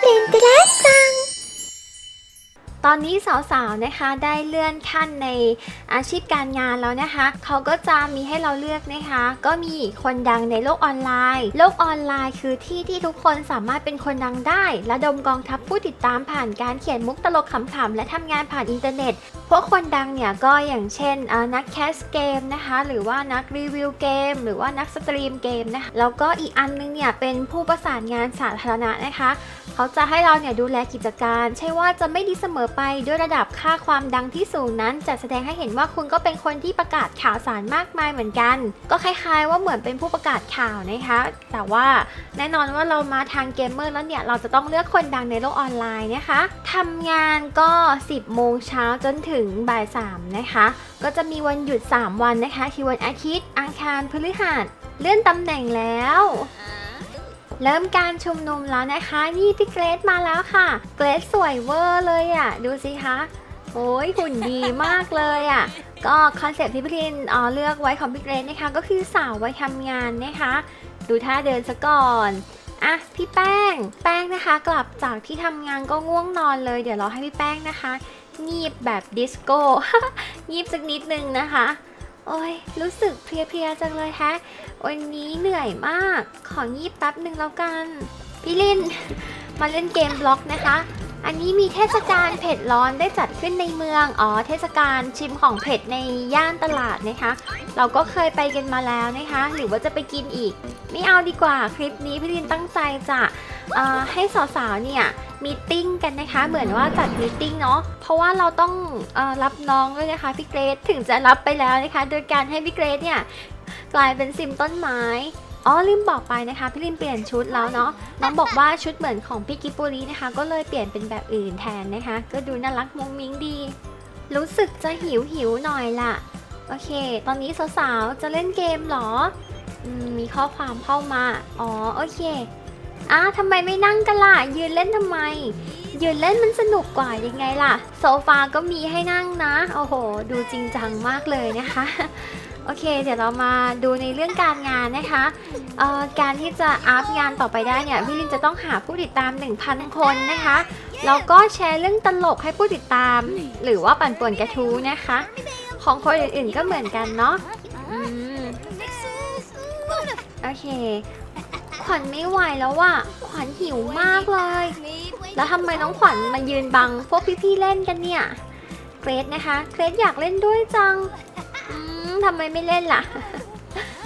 เล่นกระสังตอนนี้สาวๆนะคะได้เลื่อนขั้นในอาชีพการงานแล้วนะคะ เขาก็จะมีให้เราเลือกนะคะ ก็มีคนดังในโลกออนไลน์ โลกออนไลน์คือที่ที่ทุกคนสามารถเป็นคนดังได้ ระดมกองทัพผู้ติดตามผ่านการเขียนมุกตลกขำๆและทำงานผ่านอินเทอร์เน็ต พวกคนดังเนี่ยก็อย่างเช่นนักแคสเกมนะคะหรือว่านักรีวิวเกม หรือว่านักสตรีมเกมนะคะแล้วก็อีกอันนึงเนี่ยเป็นผู้ประสานงานสาธารณะนะคะเขาจะให้เราเนี่ยดูแลกิจการ ใช่ว่าจะไม่ดีเสมอไปด้วยระดับค่าความดังที่สูงนั้นจะแสดงให้เห็นว่าคุณก็เป็นคนที่ประกาศข่าวสารมากมายเหมือนกัน ก็คล้ายๆ ว่าเหมือนเป็นผู้ประกาศข่าวนะคะ แต่ว่าแน่นอนว่าเรามาทางเกมเมอร์แล้วเนี่ยเราจะต้องเลือกคนดังในโลกออนไลน์นะคะทำงานก็ 10โมงเช้าจนถึงึงบ่าย3นะคะ ก็จะมีวันหยุด 3 วันนะคะ คือวันอาทิตย์ อังคาร พฤหัส เลื่อนตำแหน่งแล้ว เริ่มการชุมนุมแล้วนะคะ นี่พี่เกรซมาแล้วค่ะ เกรซสวยเวอร์เลยอะ่ะ ดูสิคะ โอ้ยหุ่นดีมากเลยอะ่ะก็คอนเซปต์ที่พี่ลินเอ่อเลือกไว้ของพี่เกรซนะคะ ก็คือสาวไว้ทำงานนะคะ ดูท่าเดินซะก่อนอะพี่แป้ง แป้งนะคะ กลับจากที่ทำงานก็ง่วงนอนเลย เดี๋ยวเราให้พี่แป้งนะคะ งีบแบบดิสโก้ งีบสักนิดนึงนะคะ โอ้ยรู้สึกเพลียๆจังเลยแฮะ วันนี้เหนื่อยมาก ของีบแป๊บหนึ่งแล้วกัน พี่ลิน มาเล่นเกมบล็อกนะคะ อันนี้มีเทศกาลเผ็ดร้อนได้จัดขึ้นในเมือง อ๋อ เทศกาลชิมของเผ็ดในย่านตลาดนะคะ เราก็เคยไปกันมาแล้วนะคะ หรือว่าจะไปกินอีก ไม่เอาดีกว่า คลิปนี้พี่ลินตั้งใจจะให้สาวๆเนี่ย มีติ้งกันนะคะ เหมือนว่าจัดมีติ้งเนาะเพราะว่าเราต้องอรับน้องด้วยนะคะพี่เกรซถึงจะรับไปแล้วนะคะ โดยการให้พี่เกรซเนี่ยกลายเป็นซิมต้นไม้อ๋อลืมบอกไปนะคะ พี่ลินเปลี่ยนชุดแล้วเนาะน้องบอกว่าชุดเหมือนของพี่กิบปุรีนะคะ ก็เลยเปลี่ยนเป็นแบบอื่นแทนนะคะ ก็ดูน่ารักมุ้งมิ้งดี รู้สึกจะหิวหิวหน่อยล่ะโอเค ตอนนี้สาวๆจะเล่นเกมหรออมมีข้อความเข้ามา อ๋อโอเค อ้าทำไมไม่นั่งกันล่ะ ยืนเล่นทำไม ยืนเล่นมันสนุกกว่ายังไงล่ะ โซฟาก็มีให้นั่งนะ โอ้โห ดูจริงจังมากเลยนะคะ โอเค เดี๋ยวเรามาดูในเรื่องการงานนะคะการที่จะอัพงานต่อไปได้เนี่ย พี่ลินจะต้องหาผู้ติดตาม 1,000 คนนะคะ แล้วก็แชร์เรื่องตลกให้ผู้ติดตาม หรือว่าปั่นป่วนกระทู้นะคะ ของคนอื่นๆก็เหมือนกันเนาะโอเค ขวัญไม่ไหวแล้วว่ะขวัญหิวมากเลย แล้วทำไมน้องขวัญมายืนบังพวกพี่ๆเล่นกันเนี่ย เกรดนะคะ เกรดอยากเล่นด้วยจัง อืมทำไมไม่เล่นล่ะ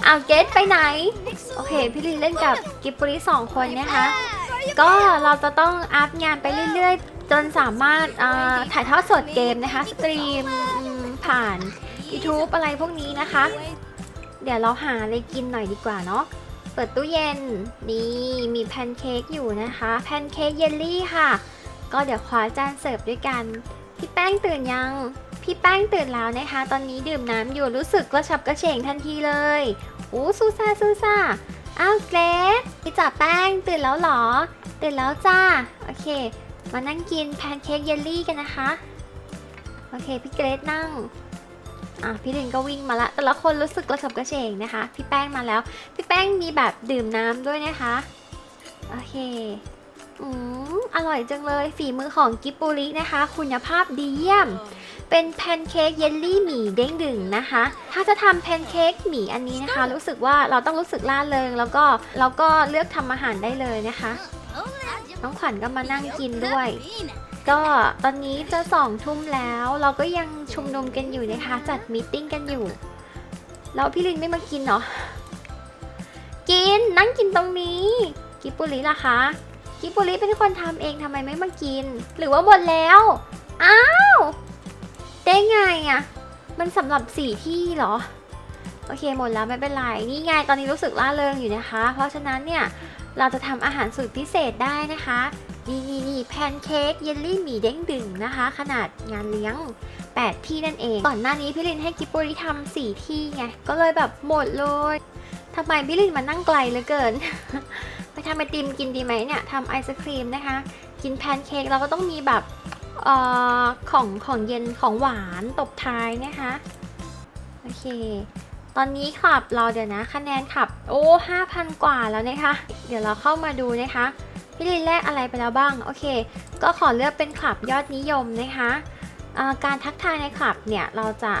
อ้าวเกรดไปไหน โอเค พี่ลีเล่นกับกิบปุริสองคนนะคะ ก็เราจะต้องอัพงานไปเรื่อยๆ จนสามารถอ่าถ่ายทอดสดเกมนะคะ สตรีมอืมผ่าน YouTube อะไรพวกนี้นะคะ เดี๋ยวเราหาอะไรกินหน่อยดีกว่าเนาะ เปิดตู้เย็น นี่มีแพนเค้กอยู่นะคะ แพนเค้กเยลลี่ค่ะ ก็เดี๋ยวคว้าจานเสิร์ฟด้วยกัน พี่แป้งตื่นยัง พี่แป้งตื่นแล้วนะคะ ตอนนี้ดื่มน้ำอยู่รู้สึกกระฉับกระเฉงทันทีเลยโอ้ซูซาซูซาอ้าวเกรดพี่จ่าแป้งตื่นแล้วหรอ ตื่นแล้วจ้า โอเค มานั่งกินแพนเค้กเยลลี่กันนะคะ โอเค พี่เกรดนั่ง อะพี่ลินก็วิ่งมาละ แต่ละคนรู้สึกกระฉับกระเฉงนะคะ พี่แป้งมาแล้ว พี่แป้งมีแบบดื่มน้ำด้วยนะคะ โอเค อืมอร่อยจังเลย ฝีมือของกิบปุรินะคะ คุณภาพดีเยี่ยม เป็นแพนเค้กเยลลี่หมี่เด้งดึงนะคะ ถ้าจะทำแพนเค้กหมี่อันนี้นะคะ รู้สึกว่าเราต้องรู้สึกล่าเริง แล้วก็เราก็เลือกทำอาหารได้เลยนะคะ น้องขวัญก็มานั่งกินด้วย ก็ตอนนี้จะสองทุ่มแล้ว เราก็ยังชุมนุมกันอยู่นะคะ จัดมีตติ้งกันอยู่ แล้วพี่ลินไม่มากินเหรอ กินนั่งกินตรงนี้ กิบปุริล่ะคะกิบปุริเป็นคนทำเองทำไมไม่มากิน หรือว่าหมดแล้ว อ้าว ได้ไงอะ่ะ มันสำหรับสี่ที่เหรอ โอเคหมดแล้วไม่เป็นไร นี่ไงตอนนี้รู้สึกล่าเริงอยู่นะคะ เพราะฉะนั้นเนี่ย เราจะทำอาหารสูตรพิเศษได้นะคะ นี่นี่นี่แพนเค้กเยลลี่หมี่เด้งดึงนะคะ ขนาดงานเลี้ยง 8 ที่นั่นเอง ก่อนหน้านี้พี่ลินให้กิบปุริทำสี่ที่ไง ก็เลยแบบหมดเลยทำไมพี่ลินมานั่งไกลเหลือเกิน ไปทำไอติมกินดีไหมเนี่ยทำไอศครีมนะคะ กินแพนเค้กเราก็ต้องมีแบบออของของเย็นของหวานตบท้ายนะคะ โอเค ตอนนี้ขับเราเดี๋ยวนะคะแนนขับ โอ้ห้าพันกว่าแล้วนะคะ เดี๋ยวเราเข้ามาดูนะคะ พี่ลินแรกอะไรไปแล้วบ้าง โอเค ก็ขอเลือกเป็นคลับยอดนิยมนะคะการทักทายในคลับเนี่ยเราจะ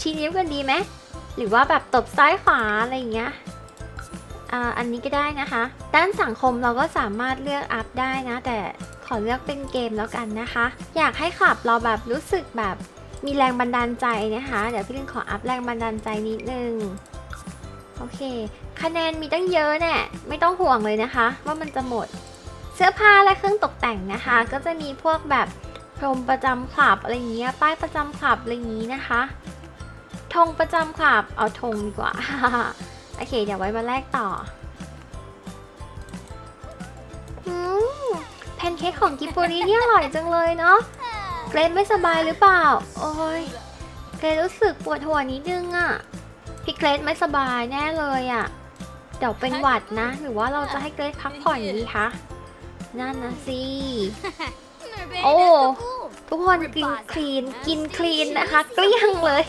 ชี้นิ้วกันดีไหมหรือว่าแบบตบซ้ายขวาอะไรอย่างเงี้ยอันนี้ก็ได้นะคะ ด้านสังคมเราก็สามารถเลือกอัพได้นะ แต่ขอเลือกเป็นเกมแล้วกันนะคะ อยากให้ขับเราแบบรู้สึกแบบ มีแรงบันดาลใจนะคะ เดี๋ยวพี่ลินขออัพแรงบันดาลใจนิดนึง โอเค คะแนนมีตั้งเยอะแน่ไม่ต้องห่วงเลยนะคะ ว่ามันจะหมด เสื้อผ้าและเครื่องตกแต่งนะคะ ก็จะมีพวกแบบพรมประจำคลับอะไรอย่างเงี้ย ป้ายประจำคลับอะไรอย่างงี้นะคะธงประจำคลับ เอาธงดีกว่า โอเค เดี๋ยวไว้มาแรกต่อแพนเค้กของกิปโปรีเนี่ยอร่อยจังเลยเนาะ เกรดไม่สบายหรือเปล่า โอ้ยเกรดรู้สึกปวดหัวนิดนึงอะพี่เกรดไม่สบายแน่เลยอะเดี๋ยวเป็นหวัดนะ หรือว่าเราจะให้เกรดพักผ่อนดีคะนั่นนะสิโอ้ทุกคนกินคลีนกินคลีนนะคะเกลี้ยงเลย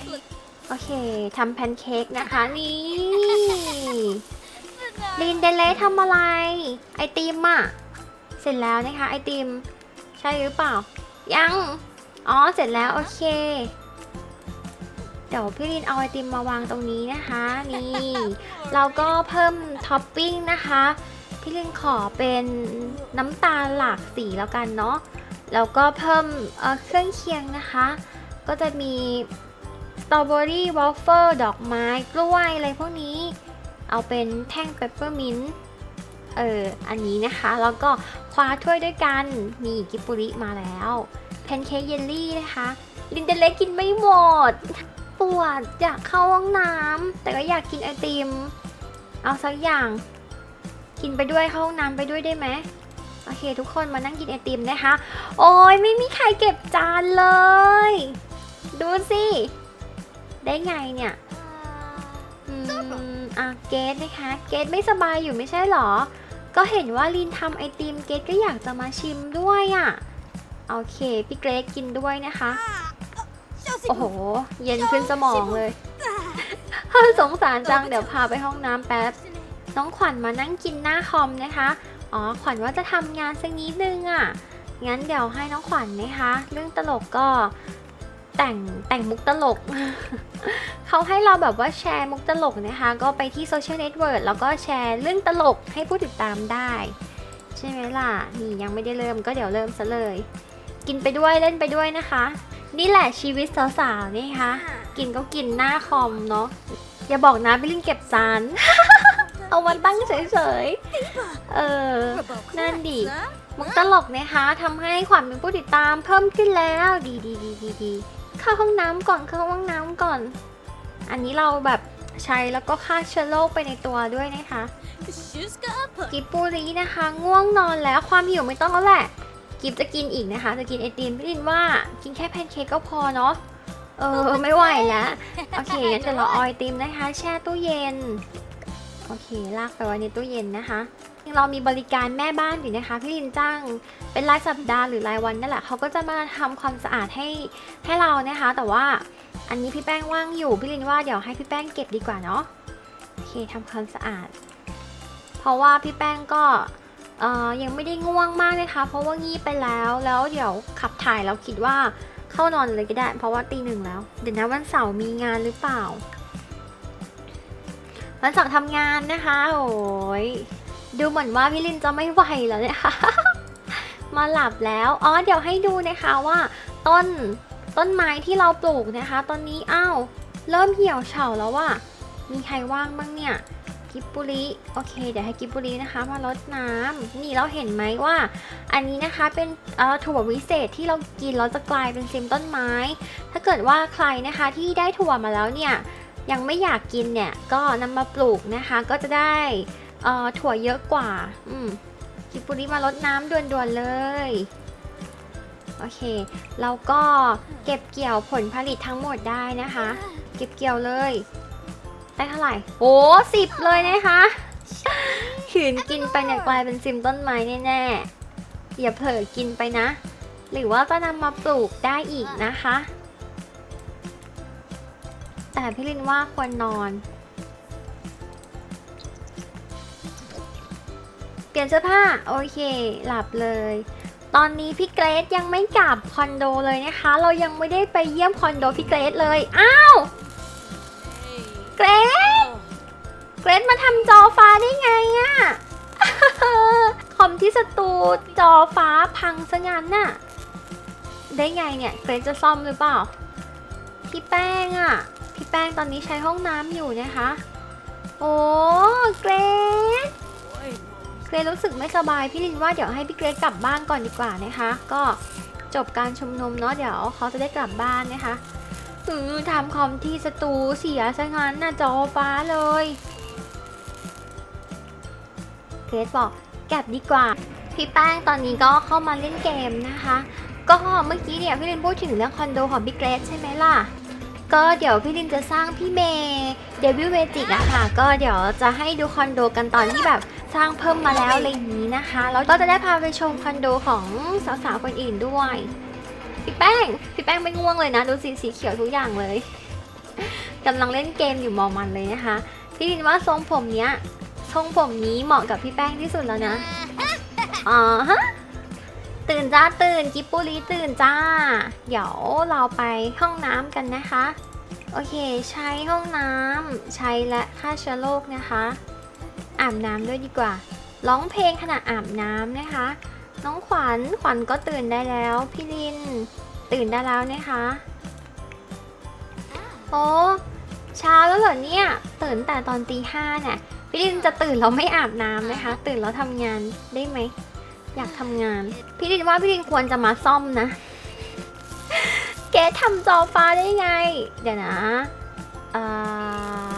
โอเคทำแพนเค้กนะคะนี่ลินเดเลทำอะไร ไอติมอะเสร็จแล้วนะคะไอติม ใช่หรือเปล่า ยัง อ๋อ เสร็จแล้ว โอเค เดี๋ยวพี่ลินเอาไอติมมาวางตรงนี้นะคะ นี่ เราก็เพิ่มท็อปปิ้งนะคะ พี่ลินขอเป็นน้ำตาลหลากสีแล้วกันเนาะ แล้วก็เพิ่มเเครื่องเคียงนะคะ ก็จะมีสตรอเบอรี่วอฟเฟิลดอกไม้กล้วยอะไรพวกนี้ เอาเป็นแท่งเปปเปอร์มินต์เออ อันนี้นะคะ แล้วก็คว้าถ้วยด้วยกัน นี่กิบปุริมาแล้ว พนเค้กเยลลี่นะคะ ลินเดเล็กกินไม่หมด ปวดอยากเข้าห้องน้ำแต่ก็อยากกินไอติม เอาสักอย่าง กินไปด้วยเข้าห้องน้ำไปด้วยได้ไหมโอเค ทุกคนมานั่งกินไอติมนะคะ โอ้ยไม่มีใครเก็บจานเลย ดูสิ ได้ไงเนี่ยอืมอะเกดนะคะ เกดไม่สบายอยู่ไม่ใช่หรอ ก็เห็นว่าลินทำไอติมเกดก็อยากจะมาชิมด้วยอะ่ะ โอเค พี่เกรดกินด้วยนะคะ โอ้โห เย็นขึ้นสมองเลย สงสารจัง เดี๋ยวพาไปห้องน้ำแป๊บ น้องขวัญมานั่งกินหน้าคอมนะคะ อ๋อ ขวัญว่าจะทำงานสักนิดนึงอะ่ะ งั้นเดี๋ยวให้น้องขวัญนะคะ เรื่องตลกก็แต่งแต่งมุกตลก เขาให้เราแบบว่าแชร์มุกตลกนะคะ ก็ไปที่โซเชียลเน็ตเวิร์กแล้วก็แชร์เรื่องตลกให้ผู้ติดตามได้ ใช่ไหมล่ะ นี่ยังไม่ได้เริ่มก็เดี๋ยวเริ่มซะเลย กินไปด้วยเล่นไปด้วยนะคะ นี่แหละชีวิตสาวๆนี่คะกินก็กินหน้าคอมเนาะอย่าบอกนะไปลินเก็บจานเอาวันตั้งเฉยๆ เออ นั่นดิมุกตลกนะคะทำให้ความเป็นผู้ติดตามเพิ่มขึ้นแล้ว ดีดีดีดีดีเข้าห้องน้ำก่อน เข้าห้องน้ำก่อน อันนี้เราแบบใช้แล้วก็ฆ่าเชื้อโรคไปในตัวด้วยนะคะ กิบปูรีนะคะ ง่วงนอนแล้วความหิวไม่ต้องแล้วแหละ กิบจะกินอีกนะคะ จะกินไอติมพี่ลินว่ากินแค่แพนเค้กก็พอเนาะเออไม่ไหวแล้ว โอเคงั้นเดี๋ยวเราเอาไอติมนะคะ แช่ตู้เย็น โอเค ลากไปไว้ในตู้เย็นนะคะเรามีบริการแม่บ้านอยู่นะคะ พี่ลินจ้างเป็นรายสัปดาห์หรือรายวันนั่นแหละเขาก็จะมาทำความสะอาดให้ให้เรานะคะ แต่ว่าอันนี้พี่แป้งว่างอยู่พี่ลินว่าเดี๋ยวให้พี่แป้งเก็บดีกว่าเนาะโอเคทำความสะอาด เพราะว่าพี่แป้งก็เอ่อ ยังไม่ได้ง่วงมากนะคะ เพราะว่างีบไปแล้ว แล้วเดี๋ยวขับถ่ายแล้วคิดว่าเข้านอนเลยก็ได้ เพราะว่าตีหนึ่งแล้ว เดี๋ยวนะวันเสาร์มีงานหรือเปล่า วันเสาร์ทำงานนะคะ โอ้ยดูเหมือนว่าพี่ลินจะไม่ไหวแล้วเนี่ยค่ะมาหลับแล้ว อ๋อ เดี๋ยวให้ดูนะคะว่า ต้นต้นไม้ที่เราปลูกนะคะ ตอนนี้อ้าวเริ่มเหี่ยวเฉาแล้วว่ะมีใครว่างบ้างเนี่ย กิบบุริโอเค เดี๋ยวให้กิบบุรินะคะมารดน้ำนี่เราเห็นไหมว่า อันนี้นะคะเป็นถั่ววิเศษที่เรากินแล้วจะกลายเป็นซิมต้นไม้ ถ้าเกิดว่าใครนะคะที่ได้ถั่วมาแล้วเนี่ยยังไม่อยากกินเนี่ยก็นำมาปลูกนะคะก็จะได้ถั่วเยอะกว่าอืมกิบปุริมาลดน้ำด่วนๆเลยโอเคเราก็เก็บเกี่ยวผลผลิตทั้งหมดได้นะคะ เก็บเกี่ยวเลย ได้เท่าไหร่ โอ้สิบเลยนะคะขืนกินไปเนี่ยกลายเป็นซิมต้นไม้แน่ๆอย่าเผลอกินไปนะ หรือว่าจะนำมาปลูกได้อีกนะคะ แต่พี่ลินว่าควรนอน เปลี่ยนเสื้อผ้า โอเค หลับเลย ตอนนี้พี่เกรซยังไม่กลับคอนโดเลยนะคะ เรายังไม่ได้ไปเยี่ยมคอนโดพี่เกรซเลย อ้าว เกรซเกรซมาทำจอฟ้าได้ไงอะคอมที่สตูจอฟ้าพังซะงั้นน่ะ ได้ไงเนี่ยเกรซจะซ่อมหรือเปล่า พี่แป้งอะพี่แป้งตอนนี้ใช้ห้องน้ำอยู่นะคะ โอ้เกรซเกรซรู้สึกไม่สบายพี่ลินว่าเดี๋ยวให้พี่เกรซกลับบ้านก่อนดีกว่านะคะ ก็จบการชุมนุมเนาะเดี๋ยวเขาจะได้กลับบ้านนะคะือทำคอมที่สตูเสียซะงั้นน่ะจอฟ้าเลยเกรซบอกแกลับดีกว่า พี่แป้งตอนนี้ก็เข้ามาเล่นเกมนะคะ ก็เมื่อกี้เนี่ยพี่ลินพูดถึงเรื่องคอนโดของพี่เกรซใช่ไหมล่ะ ก็เดี๋ยวพี่ลินจะสร้างพี่เมย์เดวิลเวจิกอะค่ะ ก็เดี๋ยวจะให้ดูคอนโดกันตอนที่แบบสร้างเพิ่มมาแล้วอะไรอย่างนี้นะคะ แล้วก็จะได้พาไปชมคอนโดของสาวๆคนอื่นด้วย พี่แป้งพี่แป้งไม่ง่วงเลยนะ ดูสีสีเขียวทุกอย่างเลยกำลังเล่นเกมอยู่มอมันเลยนะคะพี่ลินว่าทรงผมเนี้ยทรงผมนี้เหมาะกับพี่แป้งที่สุดแล้วนะอ๋อฮะตื่นจ้าตื่นกิบปุรีตื่นจ้า เดี๋ยวเราไปห้องน้ำกันนะคะ โอเค ใช้ห้องน้ำใช้และฆ่าเชื้อโรคนะคะ อาบน้ำด้วยดีกว่าร้องเพลงขณะอาบน้ำนะคะ น้องขวัญขวัญก็ตื่นได้แล้ว พี่ลิน ตื่นได้แล้วนะคะโอ้เช้าแล้วเหรอเนี่ย ตื่นแต่ตอนตีห้าเนี่ยพี่ลินจะตื่นแล้วไม่อาบน้ำนะคะ ตื่นแล้วทำงานได้ไหมอยากทำงาน พี่ลินว่าพี่ลินควรจะมาซ่อมนะแกทำจอฟ้าได้ไง เดี๋ยวนะเอ่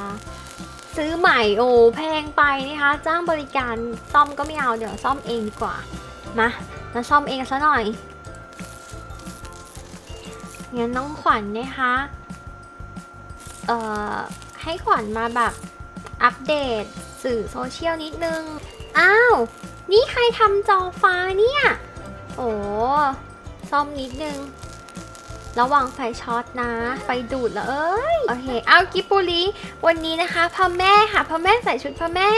อซื้อใหม่โอ้แพงไปนะคะ จ้างบริการซ่อมก็ไม่เอาเดี๋ยวซ่อมเองดีกว่า มามาซ่อมเองซะหน่อย งั้นน้องขวัญนะคะ เอ่อ ให้ขวัญมาแบบอัปเดตสื่อโซเชียลนิดนึง อ้าว นี่ใครทำจอฟ้าเนี่ย โอ้ ซ่อมนิดนึง ระวังไฟช็อตนะ ไฟดูดแล้วเอ้ย โอเค เอากิบปุรีวันนี้นะคะพ่อแม่ค่ะพ่อแม่ใส่ชุดพ่อแม่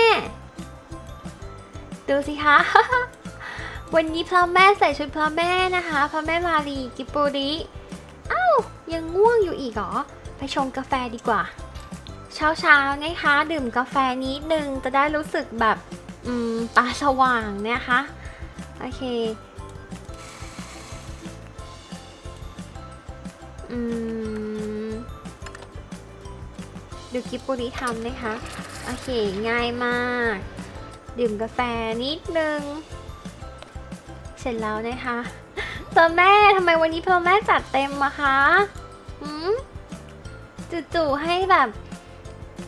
ดูสิคะ วันนี้พ่อแม่ใส่ชุดพ่อแม่นะคะพ่อแม่มารีกิบปุรีเอ้าวยังง่วงอยู่อีกเหรอ ไปชงกาแฟดีกว่า เช้าเช้าๆนะคะดื่มกาแฟนิดนึงจะได้รู้สึกแบบอืมตาสว่างนะคะโอเคอืมดูกิบปุริทำนะคะโอเคง่ายมาก ดื่มกาแฟนิดนึง เสร็จแล้วนะคะพ่อแม่ทำไมวันนี้พ่อแม่จัดเต็มอะคะหืมจู่ๆให้แบบ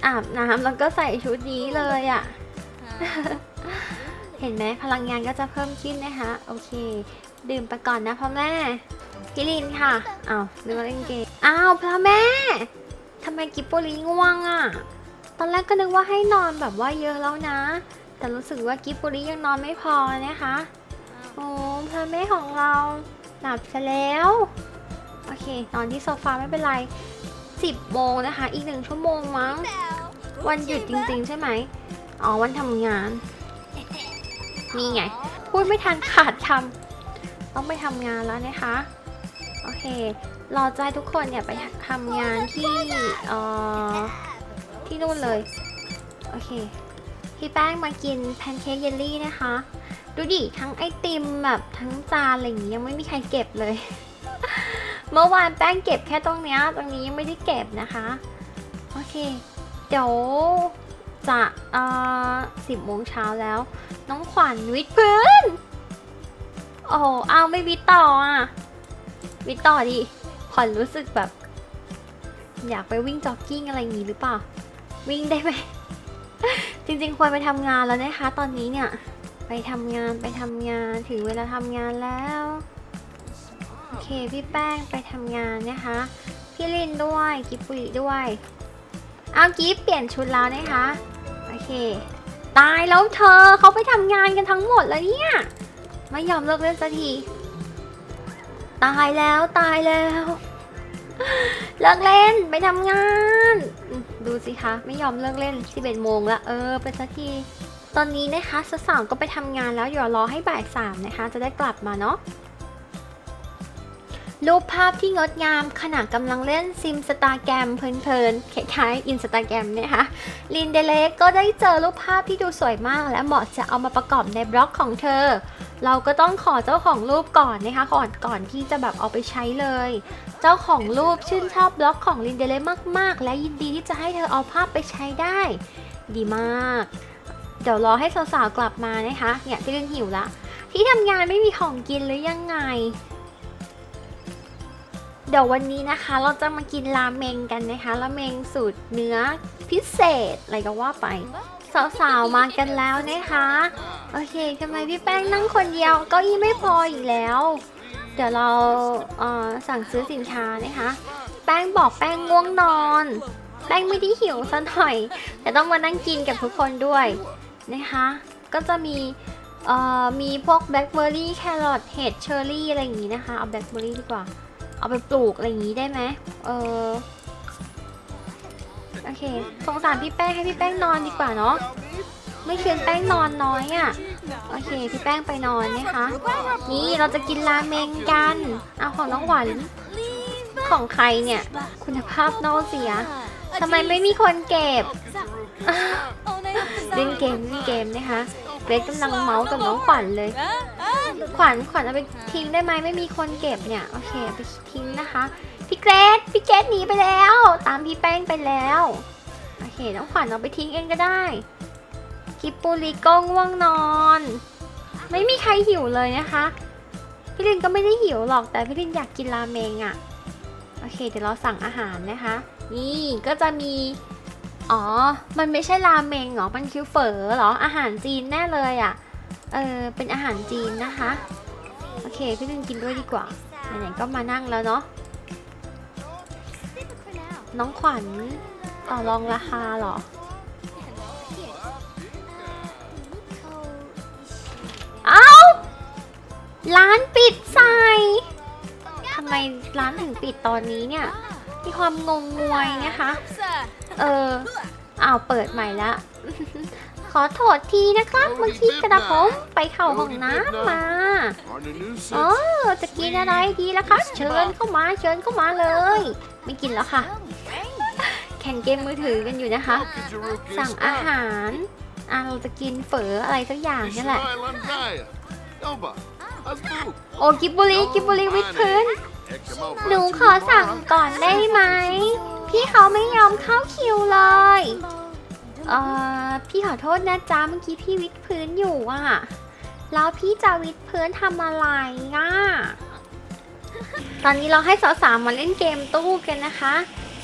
อาบน้ำแล้วก็ใส่ชุดนี้เลยอะเห็นไหมพลังงานก็จะเพิ่มขึ้นนะคะโอเค ดื่มไปก่อนนะพ่อแม่พี่ลินค่ะอ้าวนึกว่าเล่นเกมอ้าวพ่อแม่ทำไมกิบปุรีง่วงอะ่ะตอนแรกก็นึกว่าให้นอนแบบว่าเยอะแล้วนะ แต่รู้สึกว่ากิบปุรียังนอนไม่พอนะคะ โอ้พ่อแม่ของเราหลับซะแล้ว โอเคนอนที่โซฟาไม่เป็นไร 10โมงนะคะ อีกหนึ่งชั่วโมงมั้ง วันหยุดจริงๆ ใช่ไหมอ๋อ วันทำงาน นี่ไง พูดไม่ทันขาดคำต้องไปทำงานแล้วนะคะ โอเค รอใจทุกคนเนี่ยไปทำงานที่เอ่อที่นู่นเลย โอเค พี่แป้งมากินแพนเค้กเยลลี่นะคะ ดูดิ ทั้งไอติมแบบทั้งจานอะไรอย่างงี้ยังไม่มีใครเก็บเลย เมื่อวานแป้งเก็บแค่ตรงเนี้ยตรงนี้ยังไม่ได้เก็บนะคะ โอเค เดี๋ยวจะเอ่อสิบโมงเช้าแล้ว น้องขวัญวิทย์พื้น โอ้โหเอาไม่วิทย์ต่ออะ วิทย์ต่อดิขวัญรู้สึกแบบ อยากไปวิ่งจ็อกกิ้งอะไรอย่างงี้หรือเปล่า วิ่งได้ไหม จริงๆควรไปทำงานแล้วนะคะ ตอนนี้เนี่ย ไปทำงานไปทำงานถึงเวลาทำงานแล้วโอเคพี่แป้งไปทำงานนะคะ พี่ลินด้วยกิบปุยด้วยเอากิฟเปลี่ยนชุดแล้วนะคะโอเค ตายแล้วเธอเขาไปทำงานกันทั้งหมดแล้วเนี่ยไม่ยอมเลิกเล่นสักทีตายแล้วตายแล้ว เลิกเล่นไปทำงาน ดูสิคะ ไม่ยอมเลิกเล่น11โมงละเออ ไปสักที ตอนนี้นะคะสาวๆก็ไปทำงานแล้วเดี๋ยวรอให้บ่ายสามนะคะ จะได้กลับมาเนาะรูปภาพที่งดงามขณะกำลังเล่นซิมสตาแกรมเพลินๆคล้ายๆอินสตาแกรมนะคะลินเดเลกก็ได้เจอรูปภาพที่ดูสวยมาก และเหมาะจะเอามาประกอบในบล็อกของเธอ เราก็ต้องขอเจ้าของรูปก่อนนะคะก่อนก่อนที่จะแบบเอาไปใช้เลย เจ้าของรูปชื่นชอบบล็อกของลินเดเลกมากๆ และยินดีที่จะให้เธอเอาภาพไปใช้ได้ ดีมาก เดี๋ยวรอให้สาวๆกลับมานะคะเนี่ยพี่เล่นหิวละที่ทำงานไม่มีของกินหรือยังไง เดี๋ยววันนี้นะคะเราจะมากินราเมงกันนะคะราเมงสูตรเนื้อพิเศษอะไรก็ว่าไปสาวๆมากันแล้วนะคะ โอเคทำไมพี่แป้งนั่งคนเดียวเก้าอี้ไม่พออีกแล้ว เดี๋ยวเราเสั่งซื้อสินค้านะคะ แป้งบอกแป้งง่วงนอน แป้งไม่ได้หิวซะหน่อย แต่ต้องมานั่งกินกับทุกคนด้วย นะคะ ก็จะมีเอ่อมีพวกแบล็คเบอร์รี่แครอทเห็ดเชอร์รี่อะไรอย่างงี้นะคะ เอาแบล็คเบอร์รี่ดีกว่า เอาไปปลูกอะไรอย่างงี้ได้ไหมเออโอเคสงสารพี่แป้งให้พี่แป้งนอนดีกว่าเนาะไม่เชิญแป้งนอนน้อยอะ่ะโอเคพี่แป้งไปนอนนะคะ นี่เราจะกินราเมงกันเอาของน้องหวานของใครเนี่ย คุณภาพน่าเสียทำไมไม่มีคนเก็บ เล่นเกมเล่นเกมนะคะเกรดกำลังเมาส์กับน้องขวัญเลย ขวัญขวัญเอาไปทิ้งได้ไหมไม่มีคนเก็บเนี่ย โอเคเอาไปทิ้งนะคะ พี่เกรดพี่เกรดหนีไปแล้ว ตามพี่แป้งไปแล้ว โอเค น้องขวัญเอาไปทิ้งเองก็ได้กิบปูริโก้ง่วงนอน ไม่มีใครหิวเลยนะคะ พี่ลินก็ไม่ได้หิวหรอกแต่พี่ลินอยากกินราเมงอะ่ะ โอเค เดี๋ยวเราสั่งอาหารนะคะ นี่ก็จะมี อ๋อ มันไม่ใช่ราเมงเหรอ มันคือเฝอเหรอ อาหารจีนแน่เลยอะ่ะ เออ เป็นอาหารจีนนะคะ โอเค พี่ลินกินด้วยดีกว่า ไหนๆ ก็มานั่งแล้วเนาะ น้องขวัญต่อรองราคาเหรอเอาร้านปิดใส่ทำไมร้านถึงปิดตอนนี้เนี่ย มีความงงงวยนะคะ เอออ้าวเปิดใหม่ละ ขอโทษทีนะครับเมื่อกี้กระผมไปเข้าห้องน้ำมาเออจะกินอะไรดีล่ะคะเชิญเข้ามาเชิญเข้ามาเลย ไม่กินแล้วค่ะ แข่งเกมมือถือกันอยู่นะคะ สั่งอาหารอะเราจะกินเฝออะไรสักอย่างนี่แหละ โอ้กิบบุรีกิบบุรีวิดพื้นหนูขอสั่งก่อนได้ไหม พี่เขาไม่ยอมเข้าคิวเลย เอ่อ พี่ขอโทษนะจ๊ะเมื่อกี้พี่วิดพื้นอยู่อะแล้วพี่จะวิดพื้นทำอะไรอะตอนนี้เราให้สาวๆมาเล่นเกมตู้กันนะคะ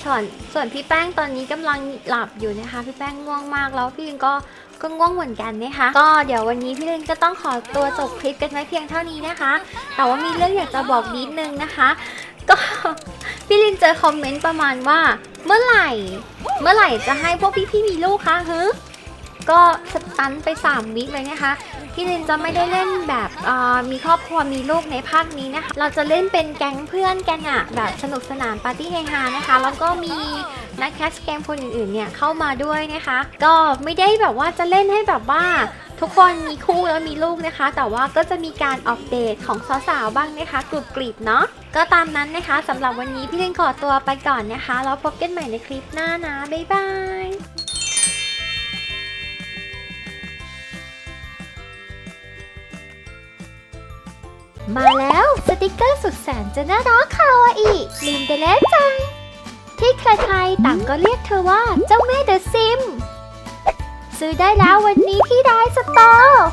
ส่วนส่วนพี่แป้งตอนนี้กำลังหลับอยู่นะคะ พี่แป้งง่วงมากแล้วพี่ลินก็ก็ง่วงเหมือนกันนะคะ ก็เดี๋ยววันนี้พี่ลินก็ต้องขอตัวจบคลิปกันไว้เพียงเท่านี้นะคะ แต่ว่ามีเรื่องอยากจะบอกนิดนึงนะคะ ก็ พี่ลินเจอคอมเมนต์ประมาณว่า เมื่อไหร่ เมื่อไหร่จะให้พวกพี่ๆมีลูกคะฮึก็สตันไป 3 วิเลยนะคะ พี่ลินจะไม่ได้เล่นแบบมีครอบครัวมีลูกในภาคนี้นะคะ เราจะเล่นเป็นแก๊งเพื่อนกันอะแบบสนุกสนานปาร์ตี้เฮฮานะคะ แล้วก็มีนักแคสเกมคนอื่นๆเนี่ยเข้ามาด้วยนะคะ ก็ไม่ได้แบบว่าจะเล่นให้แบบว่า ทุกคนมีคู่แล้วมีลูกนะคะ แต่ว่าก็จะมีการอัปเดตของสาวๆบ้างนะคะกรุบกริบเนาะก็ตามนั้นนะคะสำหรับวันนี้พี่ลินขอตัวไปก่อนนะคะแล้วพบกันใหม่ในคลิปหน้านะบ๊ายบายมาแล้วสติกเกอร์สุดแสนจะน่ารักคาวาอิลินเดเลจัง ที่ใครๆต่างก็เรียกเธอว่าเจ้าแม่เดอะซิม ซื้อได้แล้ววันนี้ที่ได้สตอร์